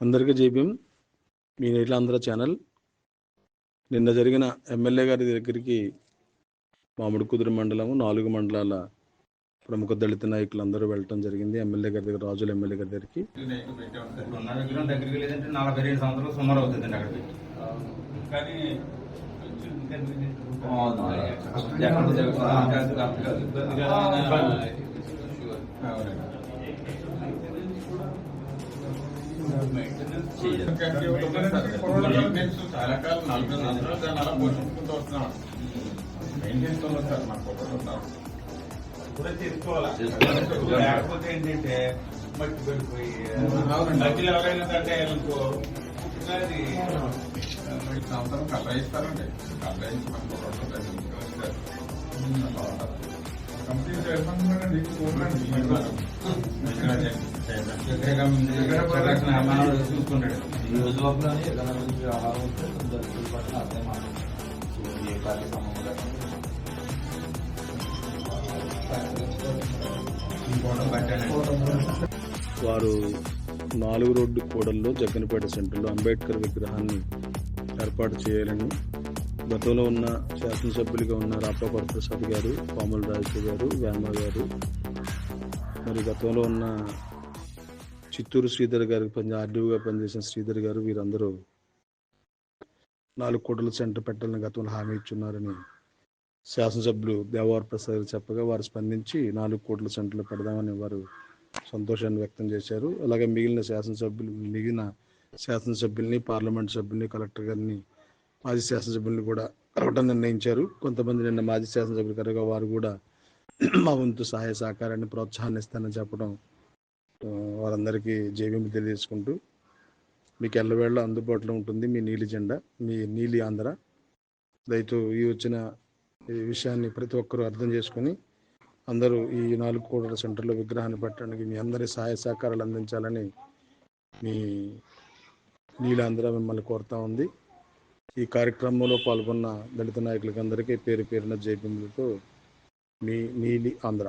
అందరికీ జీపీఎం మీ నీలాంధ్ర ఛానల్. నిన్న జరిగిన ఎమ్మెల్యే గారి దగ్గరికి మామిడి కుదురు మండలము నాలుగు మండలాల ప్రముఖ దళిత నాయకులు అందరూ వెళ్ళటం జరిగింది. ఎమ్మెల్యే గారి దగ్గర రాజుల ఎమ్మెల్యే గారి దగ్గరికి. దగ్గరికి కాలం నలభై సంవత్సరాలు దాన్ని అలా పోషించుకుంటూ వస్తున్నాం మెయిన్ చేసుకొని వస్తారు మా కుటుంబం ఉన్నారు కూడా చేసుకోవాలి లేకపోతే ఏంటంటే మట్టి పడిపోయి. మధ్యలో ఎవరైనా కట్టాయనుకో అది ఈ సంవత్సరం ఈ రోజు లోపల ఏదైనా ఉంటే దళితుల పట్ల అర్థం ఏ వారు నాలుగు రోడ్డు కూడల్లో జగ్గనపేట సెంటర్లో అంబేద్కర్ విగ్రహాన్ని ఏర్పాటు చేయాలని గతంలో ఉన్న శాసనసభ్యులుగా ఉన్న రాపా వరప్రసాద్ గారు కోమల రాజు గారు వేమ గారు మరి గతంలో ఉన్న చిత్తూరు శ్రీధర్ గారికి పని ఆర్డీఓగా పనిచేసిన శ్రీధర్ గారు వీరందరూ నాలుగు కోట్ల సెంటర్ పెట్టాలని గతంలో హామీ ఇచ్చున్నారని శాసనసభ్యులు దేవవర ప్రసాద్ గారు చెప్పగా వారు స్పందించి నాలుగు కోట్ల సెంటర్లు పెడదామని వారు సంతోషాన్ని వ్యక్తం చేశారు. అలాగే మిగిలిన శాసనసభ్యులు మిగిలిన శాసనసభ్యుల్ని పార్లమెంట్ సభ్యుల్ని కలెక్టర్ గారిని మాజీ శాసనసభ్యుల్ని కూడా కలవటం నిర్ణయించారు. కొంతమంది నిన్న మాజీ శాసనసభ్యులు కనుక వారు కూడా మా వంతు సహాయ సహకారాన్ని ప్రోత్సాహాన్ని ఇస్తానని చెప్పడం వారందరికీ జేబీఎం తెలియజేసుకుంటూ మీకు ఎల్లవేళ అందుబాటులో ఉంటుంది మీ నీలి జెండా మీ నీలి ఆంధ్ర. రైతు ఈ వచ్చిన ఈ విషయాన్ని ప్రతి ఒక్కరూ అర్థం చేసుకొని అందరూ ఈ నాలుగు కోడల సెంటర్లో విగ్రహాన్ని పెట్టడానికి మీ అందరి సహాయ సహకారాలు అందించాలని మీ నీలాంధ్ర మిమ్మల్ని కోరుతా ఉంది. ఈ కార్యక్రమంలో పాల్గొన్న దళిత నాయకులకి అందరికీ పేరు పేరున జైబిములతో మీ నీలి ఆంధ్ర.